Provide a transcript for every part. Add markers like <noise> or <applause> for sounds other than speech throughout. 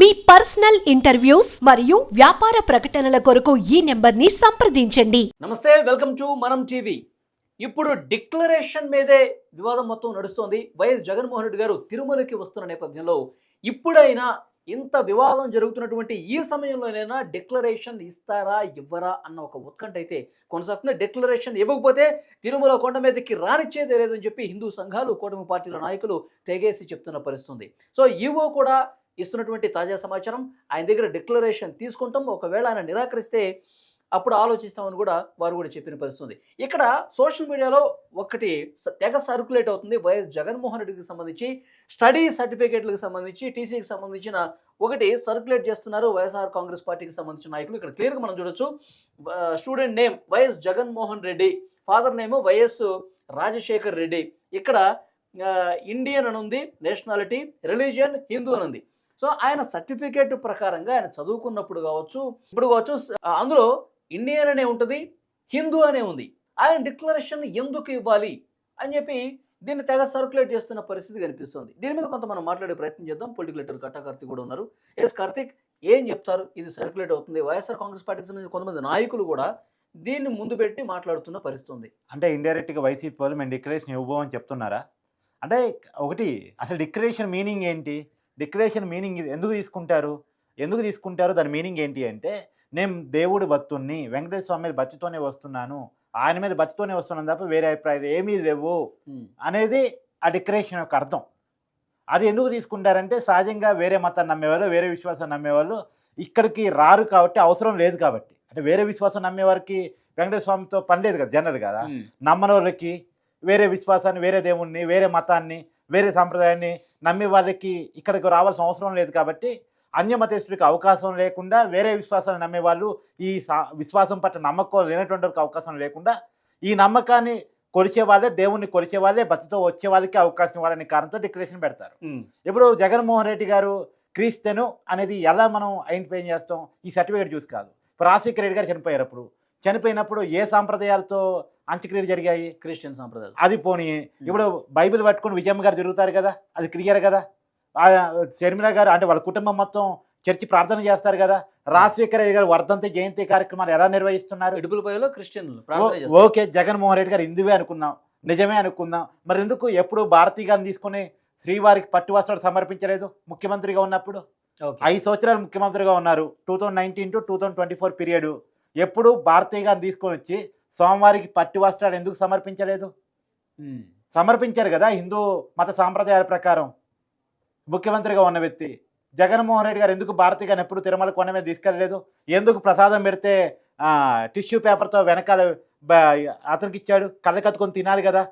మీ personal interviews మరియు వ్యాపార ప్రకటనల కొరకు ఈ నెంబర్ని సంప్రదించండి. నమస్తే వెల్కమ్ టు మనం టీవీ. ఇప్పుడు డిక్లరేషన్ మీదే వివాదం మొత్తం నడుస్తోంది. వైఎస్ జగన్మోహన్ రెడ్డి గారు తిరుమలకి వస్తున్న నేపథ్యంలో ఇప్పుడైనా ఇంత వివాదం జరుగుతున్నటువంటి ఈ సమయంలోనైనా డిక్లరేషన్ ఇస్తారా ఇవ్వరా అన్న ఒక ఉత్కంఠ అయితే కొనసాగుతుంది. డిక్లరేషన్ ఇవ్వకపోతే తిరుమల కొండ మీదకి రానిచ్చేదే లేదని చెప్పి హిందూ సంఘాలు కూటమి పార్టీల నాయకులు తెగేసి చెప్తున్న పరిస్థితుంది సో ఈవో కూడా ఇస్తున్నటువంటి తాజా సమాచారం. ఆయన దగ్గర డిక్లరేషన్ తీసుకుంటాం. ఒకవేళ ఆయన నిరాకరిస్తే అప్పుడు ఆలోచిస్తామని కూడా వారు కూడా చెప్పిన పరిస్థితుంది. ఇక్కడ సోషల్ మీడియాలో ఒకటి తెగ సర్క్యులేట్ అవుతుంది. వైఎస్ జగన్మోహన్ రెడ్డికి సంబంధించి స్టడీ సర్టిఫికేట్లకు సంబంధించి టీసీకి సంబంధించిన ఒకటి సర్క్యులేట్ చేస్తున్నారు వైఎస్ఆర్ కాంగ్రెస్ పార్టీకి సంబంధించిన నాయకులు. ఇక్కడ క్లియర్గా మనం చూడొచ్చు. Student name YS Jaganmohan Reddy father name YS Rajasekhar Reddy. ఇక్కడ ఇండియన్ అని ఉంది నేషనాలిటీ రిలీజియన్ హిందూ అని ఉంది సో ఆయన సర్టిఫికేట్ ప్రకారంగా ఆయన చదువుకున్నప్పుడు కావచ్చు ఇప్పుడు కావచ్చు అందులో ఇండియన్ అనే ఉంటుంది హిందూ అనే ఉంది. ఆయన డిక్లరేషన్ ఎందుకు ఇవ్వాలి అని చెప్పి దీన్ని తెగ సర్క్యులేట్ చేస్తున్న పరిస్థితి కనిపిస్తుంది. దీని మీద కొంత మనం మాట్లాడే ప్రయత్నం చేద్దాం. పొలిటికల్ లీడర్ కట్టా కార్తీక్ కూడా ఉన్నారు. ఎస్ కార్తీక్ ఏం చెప్తారు? ఇది సర్క్యులేట్ అవుతుంది. వైఎస్ఆర్ కాంగ్రెస్ పార్టీకి సంబంధించిన కొంతమంది నాయకులు కూడా దీన్ని ముందు పెట్టి మాట్లాడుతున్న పరిస్థితి ఉంది. అంటే ఇండైరెక్ట్గా వైసీపీ వాళ్ళు మేము డిక్లరేషన్ ఇవ్వబోమని చెప్తున్నారా? అంటే ఒకటి అసలు డిక్లరేషన్ మీనింగ్ ఏంటి? డిక్లరేషన్ మీనింగ్ ఎందుకు తీసుకుంటారు? ఎందుకు తీసుకుంటారు? దాని మీనింగ్ ఏంటి అంటే నేను దేవుడి భక్తుణ్ణి వెంకటేశ్వర స్వామి మీద భక్తితోనే వస్తున్నాను ఆయన మీద భక్తితోనే వస్తున్నాను తప్ప వేరే అభిప్రాయాలు ఏమీ లేవు అనేది ఆ డిక్లరేషన్ యొక్క అర్థం. అది ఎందుకు తీసుకుంటారంటే సహజంగా వేరే మతాన్ని నమ్మేవాళ్ళు వేరే విశ్వాసం నమ్మేవాళ్ళు ఇక్కడికి రారు కాబట్టి అవసరం లేదు కాబట్టి. అంటే వేరే విశ్వాసం నమ్మేవారికి వెంకటేశ్వర స్వామితో పని లేదు కదా జనరల్ కదా. నమ్మని వాళ్ళకి వేరే విశ్వాసాన్ని వేరే దేవుణ్ణి వేరే మతాన్ని వేరే సాంప్రదాయాన్ని నమ్మే వాళ్ళకి ఇక్కడికి రావాల్సిన అవసరం లేదు కాబట్టి అన్యమతేశ్వరికి అవకాశం లేకుండా వేరే విశ్వాసాన్ని నమ్మే వాళ్ళు ఈ సా- విశ్వాసం పట్ల నమ్మకం లేనటువంటి అవకాశం లేకుండా ఈ నమ్మకాన్ని కొలిచే వాళ్ళే దేవుణ్ణి కొలిచే వాళ్ళే బతితో వచ్చే వాళ్ళకి అవకాశం ఇవ్వాలనే కారణంతో డిక్లరేషన్ పెడతారు. ఇప్పుడు జగన్మోహన్ రెడ్డి గారు క్రీస్తెను అనేది ఎలా మనం ఐడెంటిఫై చేస్తాం? ఈ సర్టిఫికేట్ చూసి కాదు. ఇప్పుడు రాజశేఖర రెడ్డి గారు చనిపోయారు అప్పుడు. చనిపోయినప్పుడు ఏ సాంప్రదాయాలతో అంత్యక్రియలు జరిగాయి? క్రిస్టియన్ సాంప్రదాయాలు. అది పోనీ ఇప్పుడు బైబిల్ పట్టుకొని విజయమ్మ గారు తిరుగుతారు కదా? అది క్లియర్ కదా? ఆ షర్మిల గారు అంటే వాళ్ళ కుటుంబం మొత్తం చర్చి ప్రార్థన చేస్తారు కదా? రాజశేఖర రెడ్డి గారు వర్ధంతి జయంతి కార్యక్రమాలు ఎలా నిర్వహిస్తున్నారు? ఇడుపులపైలో క్రిస్టియన్లు ఓకే జగన్మోహన్ రెడ్డి గారు ఇందువే అనుకున్నాం నిజమే అనుకుందాం. మరి ఎందుకు ఎప్పుడు భారతీ గారిని తీసుకొని శ్రీవారికి పట్టు వస్త్రాలు సమర్పించలేదు ముఖ్యమంత్రిగా ఉన్నప్పుడు. ఐదు సంవత్సరాలు ముఖ్యమంత్రిగా ఉన్నారు. Two thousand nineteen to two thousand twenty four period. ఎప్పుడు భారతీ గారిని తీసుకొని వచ్చి సోమవారికి పట్టు వస్త్రాలు ఎందుకు సమర్పించలేదు. సమర్పించారు కదా హిందూ మత సాంప్రదాయాల ప్రకారం. ముఖ్యమంత్రిగా ఉన్న వ్యక్తి. జగన్మోహన్ రెడ్డి గారు ఎందుకు భారతీ గారిని ఎప్పుడు తిరుమల కొండ మీద తీసుకెళ్ళలేదు ఎందుకు ప్రసాదం పెడితే టిష్యూ పేపర్తో వెనకాల అతనికి ఇచ్చాడు? కళ్ళ కత్తుకొని తినాలి కదా.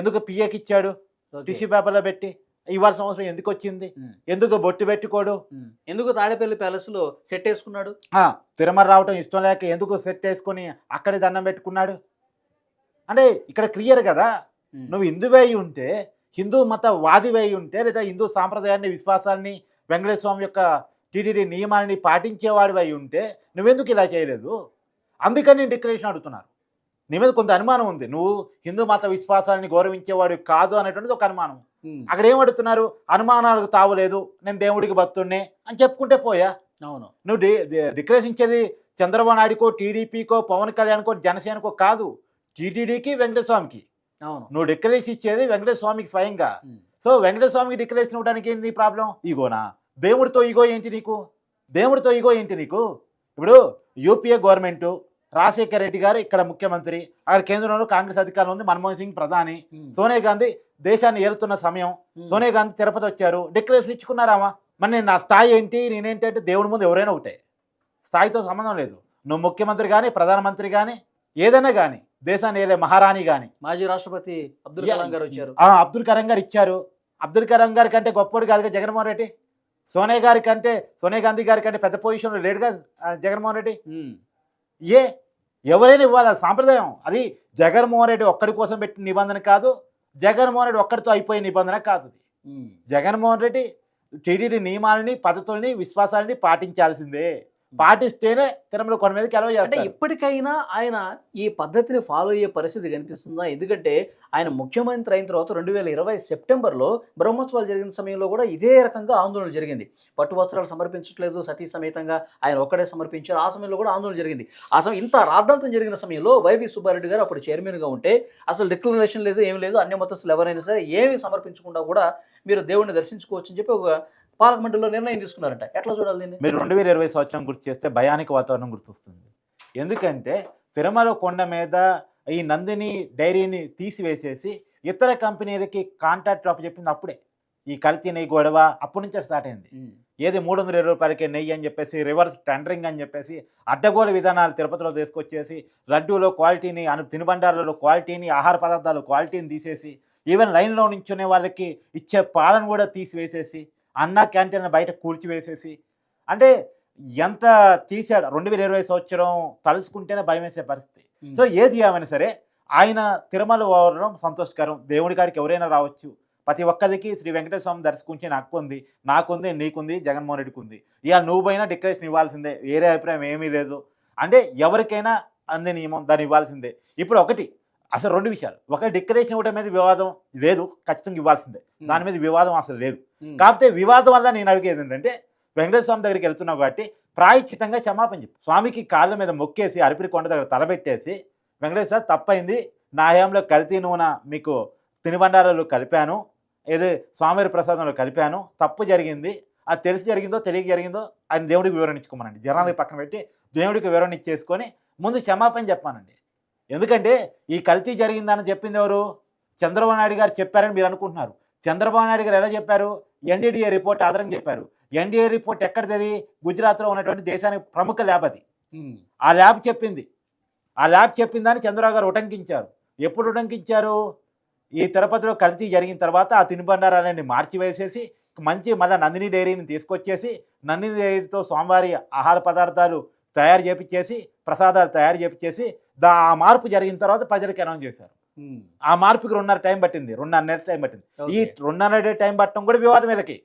ఎందుకు పిఏకి ఇచ్చాడు. టిష్యూ పేపర్లో పెట్టి. ఇవ్వాల్సిన అవసరం ఎందుకు వచ్చింది. ఎందుకు బొట్టు పెట్టుకోడు. ఎందుకు తాడేపల్లి ప్యాలెస్లో సెట్ వేసుకున్నాడు ఆ, తిరుమల రావటం ఇష్టం లేక ఎందుకు సెట్ వేసుకొని అక్కడే దండం పెట్టుకున్నాడు అంటే ఇక్కడ క్లియర్ కదా. నువ్వు హిందువే అయి ఉంటే హిందూ మత వాదివే అయి ఉంటే లేదా హిందూ సాంప్రదాయాన్ని విశ్వాసాన్ని వెంకటేశ్వర స్వామి యొక్క టీటీడీ నియమాలని పాటించేవాడివి అయి ఉంటే నువ్వెందుకు ఇలా చేయలేదు అందుకని నేను డిక్లరేషన్ అడుగుతున్నారు నీ మీద కొంత అనుమానం ఉంది నువ్వు హిందూ మత విశ్వాసాన్ని గౌరవించేవాడు కాదు అనేటువంటిది ఒక అనుమానం. అక్కడ ఏం అడుగుతున్నారు? అనుమానాలకు తావులేదు. నేను దేవుడికి భక్తుడినే అని చెప్పుకుంటే పోయా. అవును. నువ్వు డి డి- డిక్లరేషన్ ఇచ్చేది చంద్రబాబు నాయుడుకో టీడీపీకో పవన్ కళ్యాణ్కో జనసేనకో కాదు. టీటీడీకి వెంకటేశ్వర స్వామికి అవును. నువ్వు డిక్లరేషన్ ఇచ్చేది వెంకటేశ్వర స్వామికి స్వయంగా. సో వెంకటేశ్వర స్వామికి డిక్లరేషన్ ఇవ్వడానికి ఏంటి నీ ప్రాబ్లం? ఈగోనా? దేవుడితో ఈగో ఏంటి నీకు? దేవుడితో ఈగో ఏంటి నీకు? ఇప్పుడు యూపీఏ గవర్నమెంట్ రాజశేఖర్ రెడ్డి గారు ఇక్కడ ముఖ్యమంత్రి. అక్కడ కేంద్రంలో కాంగ్రెస్ అధికారంలో ఉంది. మన్మోహన్ సింగ్ ప్రధాని. సోనియా గాంధీ దేశాన్ని ఏలుతున్న సమయం. సోనియా గాంధీ తిరుపతి వచ్చారు. డిక్లరేషన్ ఇచ్చుకున్నారామా? మరి నేను నా స్థాయి ఏంటి? నేనేంటంటే దేవుడి ముందు ఎవరైనా ఒకటే. స్థాయితో సంబంధం లేదు. నువ్వు ముఖ్యమంత్రి కానీ ప్రధానమంత్రి కానీ ఏదైనా కానీ దేశాన్ని ఏదే మహారాణి కానీ మాజీ రాష్ట్రపతి అబ్దుల్ కలాం గారు వచ్చారు. అబ్దుల్ కలాం గారు ఇచ్చారు. అబ్దుల్ కలాం గారి కంటే గొప్పడు కాదుగా జగన్మోహన్ రెడ్డి. సోనియా గారి కంటే సోనియా గాంధీ గారి కంటే పెద్ద పొజిషన్లో లేడుగా జగన్మోహన్ రెడ్డి. ఏ? ఎవరైనా ఇవ్వాలి సాంప్రదాయం. అది జగన్మోహన్ రెడ్డి ఒక్కడి కోసం పెట్టిన నిబంధన కాదు జగన్మోహన్ రెడ్డి ఒక్కడితో అయిపోయే నిబంధన కాదు. జగన్మోహన్ రెడ్డి టీటీడీ నియమాలని పద్ధతుల్ని విశ్వాసాలని పాటించాల్సిందే. పాటిస్తేనే తిరుమల కొండ మీదకి అంటే చేస్తారు. ఇప్పటికైనా ఆయన ఈ పద్ధతిని ఫాలో అయ్యే పరిస్థితి కనిపిస్తుందా? ఎందుకంటే ఆయన ముఖ్యమంత్రి అయిన తర్వాత రెండు వేల ఇరవై సెప్టెంబర్లో బ్రహ్మోత్సవాలు జరిగిన సమయంలో కూడా ఇదే రకంగా ఆందోళన జరిగింది. పట్టు వస్త్రాలు సమర్పించట్లేదు సతీ సమేతంగా ఆయన ఒక్కడే సమర్పించారు. ఆ సమయంలో కూడా ఆందోళన జరిగింది. ఆ సమయం ఇంత రాద్ధాంతం జరిగిన సమయంలో వైవి సుబ్బారెడ్డి గారు అప్పుడు చైర్మన్గా ఉంటే అసలు డిక్లరేషన్ లేదు ఏం లేదు అన్య మతస్థులు ఎవరైనా సరే ఏమి సమర్పించకుండా కూడా మీరు దేవుడిని దర్శించుకోవచ్చు అని చెప్పి ఒక పాలక మండలిలో నిర్ణయం తీసుకున్నారట. ఎట్లా చూడాలి దీన్ని? మీరు రెండు వేల ఇరవై సంవత్సరం గుర్తు చేస్తే భయానికి వాతావరణం గుర్తొస్తుంది. ఎందుకంటే తిరుమల కొండ మీద ఈ నందిని డైరీని తీసివేసేసి ఇతర కంపెనీలకి కాంట్రాక్ట్ చెప్పింది అప్పుడే. ఈ కల్తీ నెయ్యి గొడవ అప్పటి నుంచే స్టార్ట్ అయింది. ఏది మూడు వందల ఇరవై రూపాయలకి నెయ్యి అని చెప్పేసి రివర్స్ టెండరింగ్ అని చెప్పేసి అడ్డగోలు విధానాలు తిరుపతిలో తీసుకొచ్చేసి లడ్డూలో క్వాలిటీని అను తినుబండారాలలో క్వాలిటీని ఆహార పదార్థాలు క్వాలిటీని తీసేసి ఈవెన్ లైన్లో నించునే వాళ్ళకి ఇచ్చే పాలన కూడా తీసివేసేసి అన్న క్యాంటీన్ బయట కూల్చివేసేసి అంటే ఎంత తీసాడు రెండు వేల ఇరవై సంవత్సరం తలుసుకుంటేనే భయం వేసే పరిస్థితి సో ఏది ఏమైనా సరే ఆయన తిరుమల పోవడం సంతోషకరం. దేవుడి కాడికి ఎవరైనా రావచ్చు. ప్రతి ఒక్కరికి శ్రీ వెంకటేశ్వర స్వామి దర్శించే హక్కు ఉంది నాకుంది నీకుంది జగన్మోహన్ రెడ్డికి ఉంది. ఇవాళ నువ్వు పోయినా డిక్లరేషన్ ఇవ్వాల్సిందే. వేరే అభిప్రాయం ఏమీ లేదు. అంటే ఎవరికైనా అందే నియమం దాన్ని ఇవ్వాల్సిందే. ఇప్పుడు ఒకటి అసలు రెండు విషయాలు. ఒక డిక్లరేషన్ ఇవ్వడం మీద వివాదం లేదు ఖచ్చితంగా ఇవ్వాల్సిందే. దాని మీద వివాదం అసలు లేదు. కాకపోతే వివాదం వల్ల నేను అడిగేది ఏంటంటే వెంకటేశ్వర స్వామి దగ్గరికి వెళ్తున్నావు కాబట్టి ప్రాయశ్చితంగా క్షమాపణ చెప్పు. స్వామికి కాళ్ళ మీద మొక్కేసి అరిపిరి కొండ దగ్గర తలబెట్టేసి వెంకటేశ్వర తప్పైంది నా హయాంలో కల్తీ నూనె మీకు తినుబండారాలు కలిపాను ఏదో స్వామివారి ప్రసాదంలో కలిపాను తప్పు జరిగింది అది తెలిసి జరిగిందో తెలియక జరిగిందో ఆయన దేవుడికి వివరణ ఇచ్చుకోమనండి. జనాలకి పక్కన పెట్టి దేవుడికి వివరణ ఇచ్చేసుకొని ముందు క్షమాపణ చెప్పానండి. ఎందుకంటే ఈ కల్తీ జరిగిందని చెప్పింది ఎవరు? చంద్రబాబు నాయుడు గారు చెప్పారని మీరు అనుకుంటున్నారు. చంద్రబాబు నాయుడు గారు ఎలా చెప్పారు? ఎన్డీడీఏ రిపోర్ట్ ఆధారంగా చెప్పారు. ఎన్డీఏ రిపోర్ట్ ఎక్కడిది గుజరాత్లో ఉన్నటువంటి దేశానికి ప్రముఖ ల్యాబ్ అది. ఆ ల్యాబ్ చెప్పింది. ఆ ల్యాబ్ చెప్పిందని చంద్రబాబు గారు ఉటంకించారు. ఎప్పుడు ఉటంకించారు? ఈ తిరుపతిలో కల్తీ జరిగిన తర్వాత ఆ తినుబండారాలన్నీ మార్చివేసేసి మంచి మళ్ళీ నందిని డైరీని తీసుకొచ్చేసి నందిని డైరీతో స్వామివారి ఆహార పదార్థాలు తయారు చేపించేసి ప్రసాదాలు తయారు చేపించేసి దా ఆ మార్పు జరిగిన తర్వాత ప్రజలకు అనౌన్స్ చేశారు. ఆ మార్పుకి రెండున్నర టైం పట్టింది రెండున్నర నెల టైం పట్టింది. ఈ రెండున్నర టైం పట్టడం కూడా వివాదం వీళ్ళకి.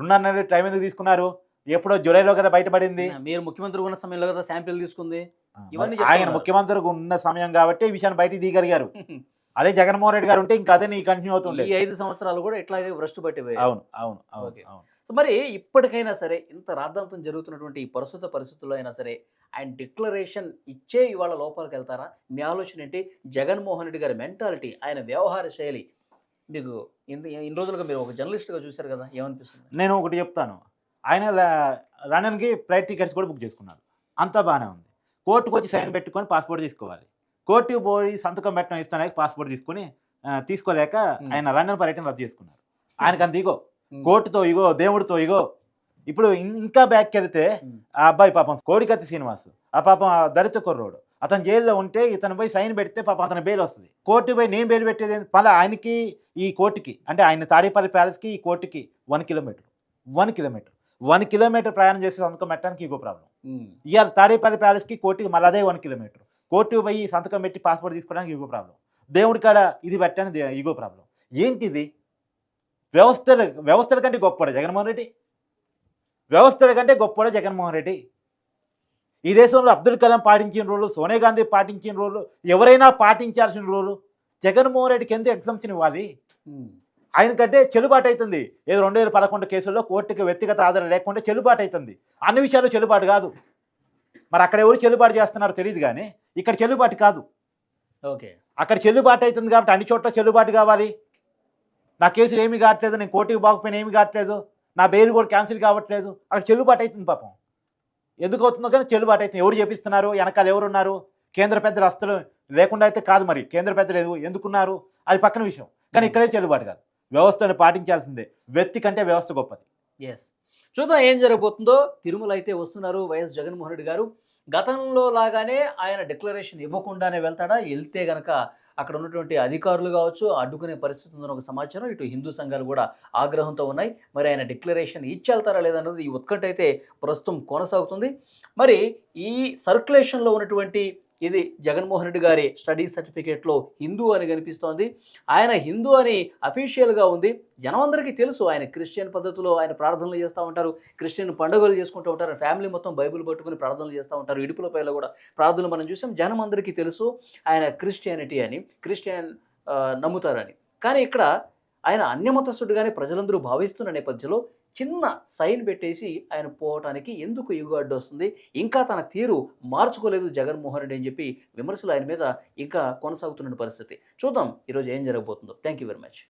రెండున్నర టైం ఎందుకు తీసుకున్నారు? ఎప్పుడో జూలైలో కదా బయటపడింది. మీరు ముఖ్యమంత్రి ఉన్న సమయంలో కదా శాంపిల్ తీసుకుంది? ఇవన్నీ ఆయన. ముఖ్యమంత్రికి ఉన్న సమయం కాబట్టి ఈ విషయాన్ని బయటికి దిగలిగారు <laughs> అదే జగన్మోహన్ రెడ్డి గారు ఉంటే ఇంకా అదే నీ కంటిన్యూ అవుతుండే. ఈ ఐదు సంవత్సరాలు కూడా ఇట్లాగే భ్రష్టు పట్టిపోయాయి. అవును అవును అవును. అవును. మరి ఇప్పటికైనా సరే ఇంత రాద్ధాంతం జరుగుతున్నటువంటి ఈ ప్రస్తుత పరిస్థితుల్లో అయినా సరే ఆయన డిక్లరేషన్ ఇచ్చే ఇవాళ లోపలికి వెళ్తారా? మీ ఆలోచన ఏంటి? జగన్మోహన్ రెడ్డి గారి మెంటాలిటీ ఆయన వ్యవహార శైలి. మీకు ఇంత ఇన్ని రోజులుగా మీరు ఒక జర్నలిస్ట్గా చూశారు కదా ఏమనిపిస్తుంది? నేను ఒకటి చెప్తాను. ఆయన లండన్కి ఫ్లైట్ టికెట్స్ కూడా బుక్ చేసుకున్నారు. అంతా బాగానే ఉంది. కోర్టుకు వచ్చి సైన్ పెట్టుకొని పాస్పోర్ట్ తీసుకోవాలి. కోర్టుకు పోయి సంతకం పెట్టడం ఇష్టం పాస్పోర్ట్ తీసుకొని తీసుకోలేక. ఆయన లండన్ పర్యటన రద్దు చేసుకున్నారు. ఆయనకు అంత ఇగో. కోర్టుతో ఇగో దేవుడితో ఇగో. ఇప్పుడు ఇంకా బ్యాక్ వెళ్తే. ఆ అబ్బాయి పాపం కోడికత్తి శ్రీనివాస్. ఆ పాపం ఆ దళిత కుర్రోడు. అతను జైల్లో ఉంటే ఇతను పోయి సైన్ పెడితే పాపం అతను బెయిల్ వస్తుంది. కోర్టు పోయి నేను బెయిల్ పెట్టేది? మళ్ళీ ఆయనకి ఈ కోర్టుకి అంటే ఆయన తాడేపల్లి ప్యాలెస్కి ఈ కోర్టుకి one kilometre. One kilometre. One kilometre ప్రయాణం చేసి సంతకం పెట్టడానికి ఇంకో ప్రాబ్లం. ఇవాళ తాడేపల్లి ప్యాలెస్కి కోర్టుకి మళ్ళీ అదే వన్ కిలోమీటర్. కోర్టుకు పోయి సంతకం పెట్టి పాస్పోర్ట్ తీసుకోవడానికి ఇంకో ప్రాబ్లం. దేవుడి కాడ ఇది పెట్టడానికి ఇగో ప్రాబ్లం. ఏంటిది? వ్యవస్థల వ్యవస్థల కంటే గొప్పడా జగన్మోహన్ రెడ్డి. వ్యవస్థల కంటే గొప్పడా జగన్మోహన్ రెడ్డి. ఈ దేశంలో అబ్దుల్ కలాం పాటించిన రోజులు సోనియా గాంధీ పాటించిన రోజులు ఎవరైనా పాటించాల్సిన రోజులు జగన్మోహన్ రెడ్డికి ఎందుకు ఎగ్జామ్షన్ ఇవ్వాలి? ఉమ్. ఆయనకంటే చెల్లుబాటు అవుతుంది. ఏదో రెండు వేల పదకొండు కేసుల్లో కోర్టుకి వ్యక్తిగత ఆధారం లేకుండా చెల్లుబాటు అవుతుంది. అన్ని విషయాలు చెల్లుబాటు కాదు. మరి అక్కడ ఎవరు చెల్లుబాటు చేస్తున్నారో తెలియదు కానీ ఇక్కడ చెల్లుబాటు కాదు. ఓకే. అక్కడ చెల్లుబాటు అవుతుంది కాబట్టి అన్ని చోట్ల చెల్లుబాటు కావాలి. నా కేసులు ఏమీ కావట్లేదు నేను కోర్టుకి పోకపోయినా ఏమీ కావట్లేదు నా బెయిల్ కూడా క్యాన్సిల్ కావట్లేదు అక్కడ చెల్లుబాటు అవుతుంది పాపం. ఎందుకు అవుతుందో కానీ చెల్లుబాటు అవుతుంది. ఎవరు చేపిస్తున్నారు? వెనకాల ఎవరు ఉన్నారు? కేంద్ర పెద్దలు అస్తులు లేకుండా అయితే కాదు మరి. కేంద్ర పెద్దలు ఎందుకున్నారు? అది పక్కన విషయం. కానీ ఇక్కడే చెల్లుబాటు కాదు. వ్యవస్థను పాటించాల్సిందే. వ్యక్తి కంటే వ్యవస్థ గొప్పది. ఎస్ చూద్దాం ఏం జరగబోతుందో. తిరుమల అయితే వస్తున్నారు వైఎస్ జగన్మోహన్ రెడ్డి గారు. గతంలో లాగానే ఆయన డిక్లరేషన్ ఇవ్వకుండానే వెళ్తాడా? వెళ్తే గనక అక్కడ ఉన్నటువంటి అధికారులు కావచ్చు అడ్డుకునే పరిస్థితి ఉందని ఒక సమాచారం. ఇటు హిందూ సంఘాలు కూడా ఆగ్రహంతో ఉన్నాయి. మరి ఆయన డిక్లరేషన్ ఇచ్చేళ్తారా లేదన్నది ఈ ఉత్కంఠ అయితే ప్రస్తుతం కొనసాగుతుంది. మరి ఈ సర్క్యులేషన్లో ఉన్నటువంటి ఇది జగన్మోహన్ రెడ్డి గారి స్టడీ సర్టిఫికేట్లో హిందూ అని కనిపిస్తోంది. ఆయన హిందూ అని అఫీషియల్గా ఉంది. జనం అందరికీ తెలుసు ఆయన క్రిస్టియన్ పద్ధతిలో ఆయన ప్రార్థనలు చేస్తూ ఉంటారు. క్రిస్టియన్ పండుగలు చేసుకుంటూ ఉంటారు. ఫ్యామిలీ మొత్తం బైబిల్ పట్టుకుని ప్రార్థనలు చేస్తూ ఉంటారు. ఇడుపుల పైన కూడా ప్రార్థనలు మనం చూసాం. జనం అందరికీ తెలుసు ఆయన క్రిస్టియానిటీ అని క్రిస్టియన్ నమ్ముతారని. కానీ ఇక్కడ ఆయన అన్యమతస్తుడుగానే ప్రజలందరూ భావిస్తున్న నేపథ్యంలో చిన్న సైన్ పెట్టేసి ఆయన పోవటానికి ఎందుకు యుగ వస్తుంది? ఇంకా తన తీరు మార్చుకోలేదు జగన్మోహన్ రెడ్డి అని చెప్పి విమర్శలు ఆయన మీద ఇంకా కొనసాగుతున్న పరిస్థితి. చూద్దాం ఈరోజు ఏం జరగబోతుందో. Thank you very much